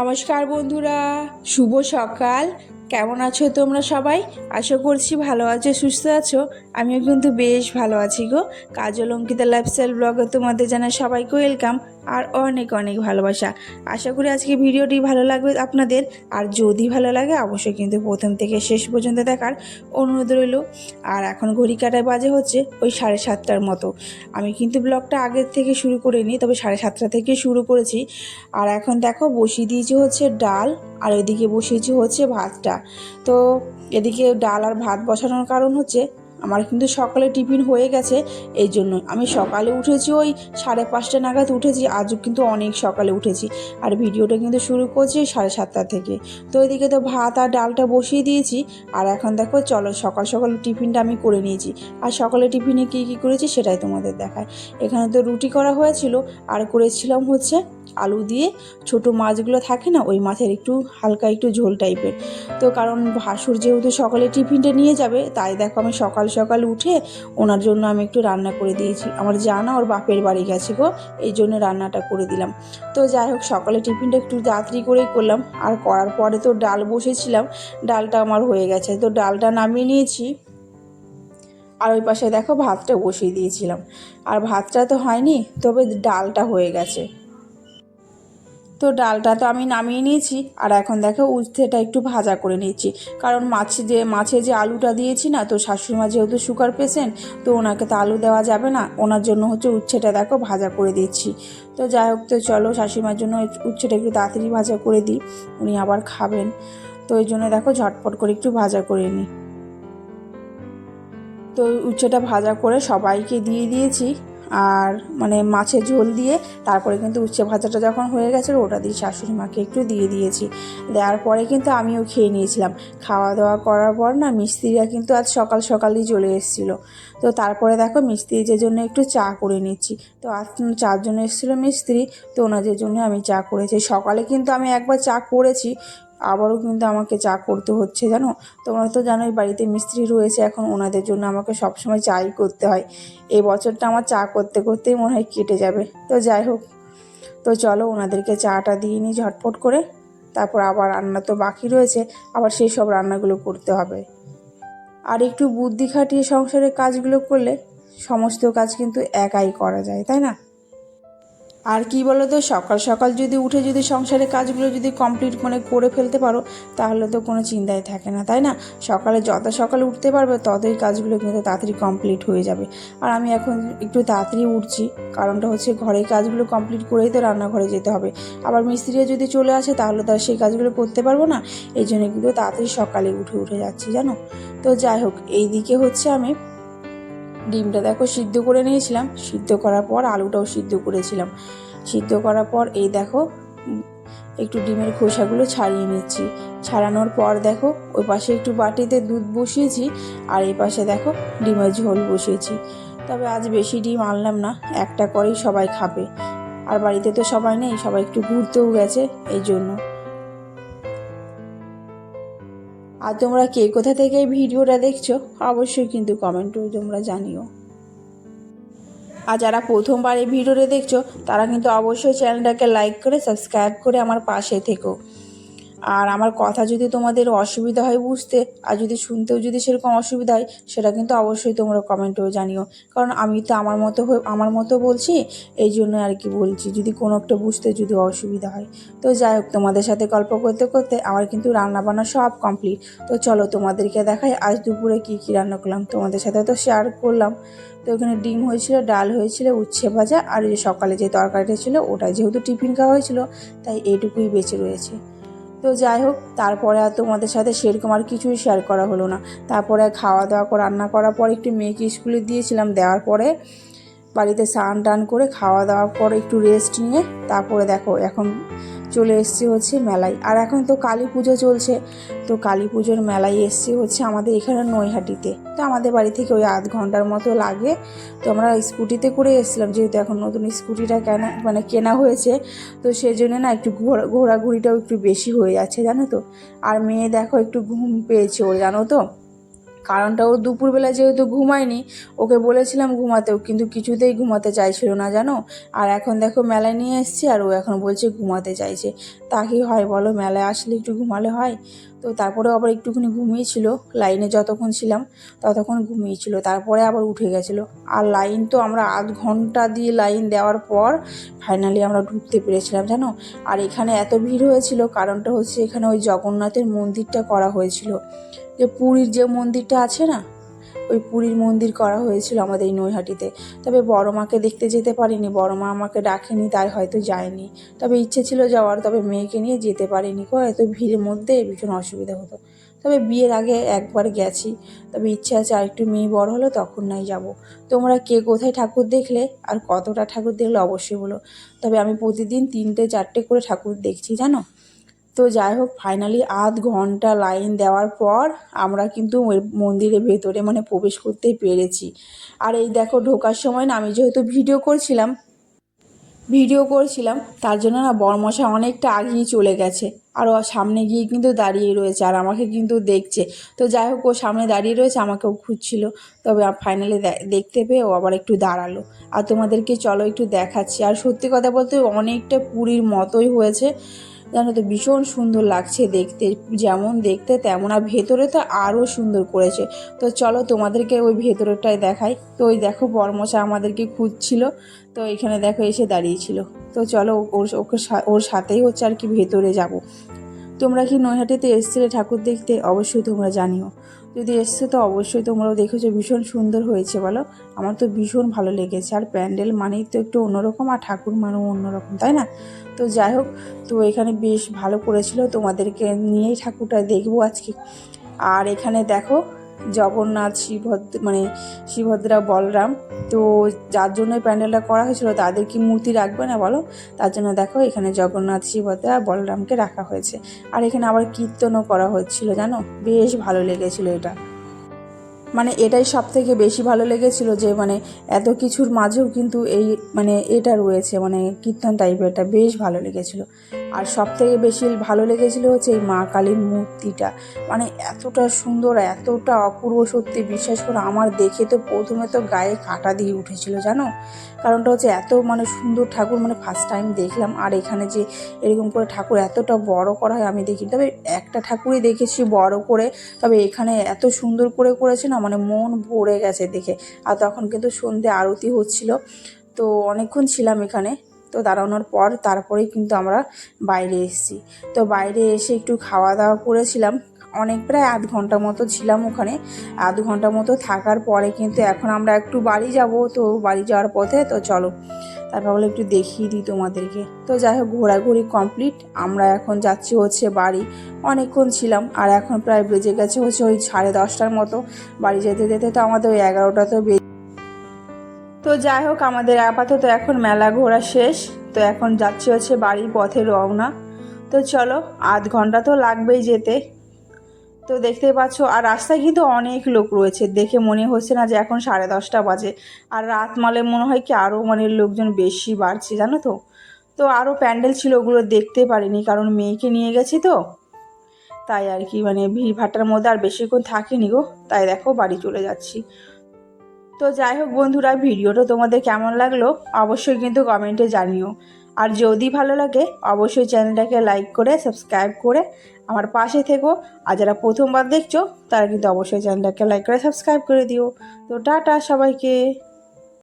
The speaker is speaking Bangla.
নমস্কার বন্ধুরা শুভ সকাল। কেমন আছো তোমরা সবাই? আশা করছি ভালো আছো, সুস্থ আছো। আমিও কিন্তু বেশ ভালো আছি গো। কাজল অঙ্কিতা লাইফস্টাইল ব্লগে তোমাদের জানাই সবাইকে ওয়েলকাম আর অনেক অনেক ভালোবাসা। আশা করি আজকে ভিডিওটি ভালো লাগবে আপনাদের। আর যদি ভালো লাগে, অবশ্যই কিন্তু প্রথম থেকে শেষ পর্যন্ত দেখার অনুরোধ রইল। আর এখন ঘড়ি কাটায় বাজে হচ্ছে ওই সাড়ে সাতটার মতো। আমি কিন্তু ব্লগটা আগের থেকে শুরু করিনি, তবে সাড়ে সাতটা থেকে শুরু করেছি। আর এখন দেখো, বসিয়ে দিয়েছি হচ্ছে ডাল। আর এদিকে বসিয়েছি হচ্ছে ভাতটা। তো এদিকে ডাল আর ভাত বসানোর কারণ হচ্ছে, আমার কিন্তু সকালে টিফিন হয়ে গেছে এই জন্য আমি সকালে উঠেছি ওই সাড়ে পাঁচটা নাগাদ উঠেছি, আজও কিন্তু অনেক সকালে উঠেছি। আর ভিডিওটা কিন্তু শুরু করছি সাড়ে সাতটা থেকে। তো এদিকে তো ভাত আর ডালটা বসিয়ে দিয়েছি, আর এখন দেখো চলো সকাল সকাল টিফিনটা আমি করে নিয়েছি। আর সকালে টিফিনে কী কী করেছি সেটাই তোমাদের দেখায়। এখানে তো রুটি করা হয়েছিল, আর করেছিলাম হচ্ছে আলু দিয়ে ছোট মাছগুলো থাকে না, ওই মাছের একটু হালকা একটু ঝোল টাইপের। তো কারণ ভাসুর যেহেতু সকালে টিফিনটা নিয়ে যাবে, তাই দেখো আমি সকাল সকাল উঠে ওনার জন্য আমি একটু রান্না করে দিয়েছি। আমার জানা ওর বাপের বাড়ি গেছে গো, এই জন্য রান্নাটা করে দিলাম। তো যাই হোক, সকালে টিফিনটা একটু তাড়াতাড়ি করেই করলাম। আর করার পরে তো ডাল বসেছিলাম, ডালটা আমার হয়ে গেছে। তো ডালটা নামিয়ে নিয়েছি। আর ওই পাশে দেখো ভাতটা বসিয়ে দিয়েছিলাম। আর ভাতটা তো হয়নি, তবে ডালটা হয়ে গেছে। তো ডালটা তো আমি নামিয়ে নিয়েছি, আর এখন দেখো উচ্ছেটা একটু ভাজা করে নিয়েছি কারণ মাছ যে, মাছে যে আলুটা দিয়েছি না, তো শাশুড়িমা যেহেতু সুগার পেশেন্ট, তো ওনাকে তো আলু দেওয়া যাবে না, ওনার জন্য হচ্ছে উচ্ছেটা দেখো ভাজা করে দিচ্ছি। তো যাই হোক, তো চলো শাশুড়িমার জন্য উচ্ছেটা একটু তাড়াতাড়ি ভাজা করে দিই, উনি আবার খাবেন। তো ওই জন্য দেখো ঝটপট করে একটু ভাজা করে নিই। তো উচ্ছেটা ভাজা করে সবাইকে দিয়ে দিয়েছি। আর মানে মাছের ঝোল দিয়ে তারপরে কিন্তু উচ্ছে ভাজাটা যখন হয়ে গেছে ওটা দিয়ে শাশুড়ি মাকে একটু দিয়ে দিয়েছি। দেওয়ার পরে কিন্তু আমিও খেয়ে নিয়েছিলাম। খাওয়া দাওয়া করার পর না মিস্ত্রিরা কিন্তু আজ সকাল সকালই চলে এসেছিল। তো তারপরে দেখো মিস্ত্রিদের জন্য একটু চা করে নিচ্ছি। তো আজ চারজন এসেছিল মিস্ত্রি, তো ওনাদের জন্য আমি চা করেছি। সকালে কিন্তু আমি একবার চা করেছি আবারও কিন্তু আমাকে চা করতে হচ্ছে, জানো? তোমরা তো জানোই বাড়িতে মিস্ত্রি রয়েছে এখন, ওনাদের জন্য আমাকে সবসময় চাই করতে হয়। এই বছরটা আমার চা করতে করতেই মনে হয় কেটে যাবে। তো যাই হোক, তো চলো ওনাদেরকে চাটা দিয়ে নিই ঝটপট করে। তারপর আবার রান্না তো বাকি রয়েছে, আবার সেই সব রান্নাগুলো করতে হবে। আর একটু বুদ্ধি খাটিয়ে সংসারের কাজগুলো করলে সমস্ত কাজ কিন্তু একাই করা যায়, তাই না? আর কি বলো তো সকাল সকাল যদি উঠে যদি সংসারের কাজগুলো যদি কমপ্লিট মানে করে ফেলতে পারো, তাহলে তো কোনো চিন্তাই থাকে না, তাই না? সকালে যত সকালে উঠতে পারবে, ততই কাজগুলো কিন্তু তাড়াতাড়ি কমপ্লিট হয়ে যাবে। আর আমি এখন একটু তাড়াতাড়ি উঠছি, কারণটা হচ্ছে ঘরের কাজগুলো কমপ্লিট করেই তো রান্নাঘরে যেতে হবে। আবার মিস্ত্রিরা যদি চলে আসে, তাহলে তো আর সেই কাজগুলো করতে পারব না। এই জন্য কিন্তু তাড়াতাড়ি সকালে উঠে উঠে যাচ্ছি, জানো? তো যাই হোক এই দিকে হচ্ছে আমি ডিমটা দেখো সিদ্ধ করে নিয়েছিলাম। সিদ্ধ করার পর আলুটাও সিদ্ধ করেছিলাম। সিদ্ধ করার পর এই দেখো একটু ডিমের খোসাগুলো ছাড়িয়ে নিচ্ছি। ছাড়ানোর পর দেখো, ওই পাশে একটু বাটিতে দুধ বসিয়েছি আর এই পাশে দেখো ডিমের ঝোল বসিয়েছি। তবে আজ বেশি ডিম আনলাম না, একটা করেই সবাই খাবে। আর বাড়িতে তো সবাই নেই, সবাই একটু ঘুরতেও গেছে, এই জন্য। আর তোমরা কে কোথা থেকে এই ভিডিওটা দেখছ, অবশ্যই কিন্তু কমেন্টও তোমরা জানিও। আর যারা প্রথমবার এই ভিডিওটা দেখছ, তারা কিন্তু অবশ্যই চ্যানেলটাকে লাইক করে সাবস্ক্রাইব করে আমার পাশে থেকো। আর আমার কথা যদি তোমাদের অসুবিধা হয় বুঝতে, আর যদি শুনতেও যদি সেরকম অসুবিধা হয়, সেটা কিন্তু অবশ্যই তোমরা কমেন্টেও জানিও। কারণ আমি তো আমার মতো হয়ে, আমার মতো বলছি, এই জন্য আর কি বলছি, যদি কোনো একটা বুঝতে যদি অসুবিধা হয়। তো যাই হোক, তোমাদের সাথে গল্প করতে করতে আমার কিন্তু রান্না বান্না সব কমপ্লিট। তো চলো তোমাদেরকে দেখাই, আজ দুপুরে কী কী রান্না করলাম, তোমাদের সাথে তো শেয়ার করলাম। তো ওখানে ডিম হয়েছিল, ডাল হয়েছিল, উচ্ছে ভাজা, আর যে সকালে যে তরকারিটা ছিল, ওটা যেহেতু টিফিন খাওয়া হয়েছিল, তাই এইটুকুই বেঁচে রয়েছে। তো যাই হোক, তারপরে আর তোমাদের সাথে সেরকম আর কিছুই শেয়ার করা হলো না। তারপরে খাওয়া দাওয়া করে, রান্না করার পর একটু মেয়েকে স্কুলে দিয়েছিলাম, দেওয়ার পরে বাড়িতে স্নান টান করে খাওয়া দাওয়ার পর একটু রেস্ট নিয়ে, তারপরে দেখো, এখন চলে এসছি হচ্ছে মেলায়। আর এখন তো কালী পুজো চলছে। তো কালী পুজোর মেলায় এসছি হচ্ছে আমাদের এখানে নৈহাটিতে। তো আমাদের বাড়ি থেকে ওই আধ ঘণ্টার মতো লাগে। তো আমরা স্কুটিতে করে এসেছিলাম, যেহেতু এখন নতুন স্কুটিটা কেনা মানে কেনা হয়েছে। তো সেই জন্য না একটু ঘোরা, ঘোরাঘুরিটাও একটু বেশি হয়ে যাচ্ছে, জানো তো। আর মেয়ে দেখো একটু ঘুম পেয়েছে ওর, জানো তো। কারণটা ও দুপুরবেলা যেহেতু ঘুমায়নি, ওকে বলেছিলাম ঘুমাতেও, কিন্তু কিছুতেই ঘুমাতে চাইছিল না, জানো? আর এখন দেখো মেলায় নিয়ে এসছি আর ও এখন বলছে ঘুমাতে চাইছে। তা কি হয় বলো, মেলায় আসলে একটু ঘুমালে হয়? তো তারপরে আবার একটুখানি ঘুমিয়েছিল, লাইনে যতক্ষণ ছিলাম ততক্ষণ ঘুমিয়েছিল, তারপরে আবার উঠে গেছিল। আর লাইন তো আমরা আধ ঘণ্টা দিয়ে লাইন দেওয়ার পর ফাইনালি আমরা ঢুকতে পেরেছিলাম, জানো? আর এখানে এত ভিড় হয়েছিল, কারণটা হচ্ছে এখানে ওই জগন্নাথের মন্দিরটা করা হয়েছিল। যে পুরীর যে মন্দিরটা আছে না, ওই পুরীর মন্দির করা হয়েছিল আমাদের এই নৈহাটিতে। তবে বড় মাকে দেখতে যেতে পারিনি, বড় মা আমাকে ডাকেনি, তাই হয়তো যায়নি। তবে ইচ্ছে ছিল যাওয়ার, তবে মেয়েকে নিয়ে যেতে পারিনি কো, এত ভিড়ের মধ্যে ভীষণ অসুবিধা হতো। তবে বিয়ের আগে একবার গেছি, তবে ইচ্ছে আছে আর একটু মেয়ে বড় হলো তখন নাই যাব। তোমরা কে কোথায় ঠাকুর দেখলে আর কতটা ঠাকুর দেখলে অবশ্যই বলো। তবে আমি প্রতিদিন তিনটে, চারটে করে ঠাকুর দেখছি, জানো? তো যাই হোক ফাইনালি আধ ঘণ্টা লাইন দেওয়ার পর আমরা কিন্তু মন্দিরের ভেতরে মানে প্রবেশ করতে পেরেছি। আর এই দেখো, ঢোকার সময় না আমি যেহেতু ভিডিও করছিলাম ভিডিও করছিলাম, তার জন্য না বরমশা অনেকটা আগেই চলে গেছে। আর ও সামনে গিয়ে কিন্তু দাঁড়িয়ে রয়েছে আর আমাকে কিন্তু দেখছে। তো যাই হোক, ও সামনে দাঁড়িয়ে রয়েছে আমাকেও খুঁজছিল। তবে ফাইনালি দেখতে পেয়ে ও আবার একটু দাঁড়াল। আর তোমাদেরকে চলো একটু দেখাচ্ছি। আর সত্যি কথা বলতে অনেকটা পুরীর মতোই হয়েছে। জানো তো, ভীষণ সুন্দর লাগছে দেখতে। যেমন দেখতে তেমন, আর ভেতরে তো আরও সুন্দর করেছে। তো চলো তোমাদেরকে ওই ভেতরেরটাই দেখাই। তো ওই দেখো বর্মশা আমাদেরকে খুঁজছিল। তো এখানে দেখো, এসে দাঁড়িয়েছিল। তো চলো, ওর, ওকে ওর সাথেই হচ্ছে আর কি ভেতরে যাব। তোমরা কি নৈহাটিতে এসেছিলে ঠাকুর দেখতে? অবশ্যই তোমরা জানিও। যদি এসছো তো অবশ্যই তোমরাও দেখেছ, ভীষণ সুন্দর হয়েছে বলো। আমার তো ভীষণ ভালো লেগেছে। আর প্যান্ডেল মানেই তো একটু অন্যরকম আর ঠাকুর মানেও অন্যরকম, তাই না? তো যাই হোক, তো এখানে বেশ ভালো করেছিল। তোমাদেরকে নিয়েই ঠাকুরটা দেখব আজকে। আর এখানে দেখো জগন্নাথ, শ্রীভদ্র মানে শ্রীভদ্রা, বলরাম। তো যার জন্য প্যান্ডেলটা করা হয়েছিল, তাদের কি মূর্তি রাখবে না বলো? তার জন্য দেখো, এখানে জগন্নাথ, শ্রীভদ্রা, বলরামকে রাখা হয়েছে। আর এখানে আবার কীর্তনও করা হচ্ছিল, জানো? বেশ ভালো লেগেছিলো এটা। মানে এটাই সব থেকে বেশি ভালো লেগেছিল যে মানে এত কিছুর মাঝেও কিন্তু এই মানে এটা রয়েছে মানে কীর্তন টাইপের এটা বেশ ভালো লেগেছিল। আর সব থেকে বেশি ভালো লেগেছিল হচ্ছে এই মা কালীর মূর্তিটা। মানে এতটা সুন্দর, এতটা অপূর্ব সত্যি বিশ্বাস করে আমার দেখে তো প্রথমে তো গায়ে কাটা দিয়ে উঠেছিল, জানো? কারণটা হচ্ছে এত মানে সুন্দর ঠাকুর মানে ফার্স্ট টাইম দেখলাম। আর এখানে যে এরকম করে ঠাকুর এতটা বড় করা হয় আমি দেখি তবে একটা ঠাকুরই দেখেছি বড় করে, তবে এখানে এত সুন্দর করে করেছে না মানে মন ভরে গেছে দেখে। আর তখন কিন্তু সন্ধে আরতি হচ্ছিল। তো অনেকক্ষণ ছিলাম এখানে। তো দাঁড়ানোর পর তারপরেই কিন্তু আমরা বাইরে এসেছি। তো বাইরে এসে একটু খাওয়া দাওয়া করেছিলাম। অনেক প্রায় আধ ঘণ্টা মতো ছিলাম ওখানে। আধ ঘণ্টা মতো থাকার পরে কিন্তু এখন আমরা একটু বাড়ি যাব। তো বাড়ি যাওয়ার পথে তো চলো। তারপর বলে একটু দেখিয়ে দিই তোমাদেরকে। তো যাই হোক, ঘোরাঘুরি কমপ্লিট আমরা এখন যাচ্ছি হচ্ছে বাড়ি। অনেকক্ষণ ছিলাম, আর এখন প্রায় বেজে গেছে হচ্ছে ওই সাড়ে দশটার মতো। বাড়ি যেতে যেতে তো আমাদের ওই এগারোটা তো বেজে তো যাই হোক, আমাদের আপাতত এখন মেলা ঘোরা শেষ। তো এখন যাচ্ছি হচ্ছে বাড়ির পথে রওনা। তো চলো, আধ ঘণ্টা তো লাগবেই যেতে। তো দেখতেই পাচ্ছ, আর রাস্তায় কিন্তু অনেক লোক রয়েছে। দেখে মনে হচ্ছে না যে এখন সাড়ে দশটা বাজে। আর রাত মালে মনে হয় কি আরও মানে লোকজন বেশি বাড়ছে, জানো তো? তো আরও প্যান্ডেল ছিল, ওগুলো দেখতে পারিনি, কারণ মেয়েকে নিয়ে গেছি তো। তাই আর কি মানে ভিড় ভাট্টার মধ্যে আর বেশিক্ষণ থাকিনি গো। তাই দেখো, বাড়ি চলে যাচ্ছি। তো যাই হোক বন্ধুরা, ভিডিওটা তোমাদের কেমন লাগল? অবশ্যই কিন্তু কমেন্টে জানিও। আর যদি ভালো লাগে, অবশ্যই চ্যানেলটাকে লাইক করে, সাবস্ক্রাইব করে আমার পাশে থেকো। আর যারা প্রথমবার দেখছ, তারা কিন্তু অবশ্যই চ্যানেলটাকে লাইক করে, সাবস্ক্রাইব করে দিও। তো টাটা সবাইকে।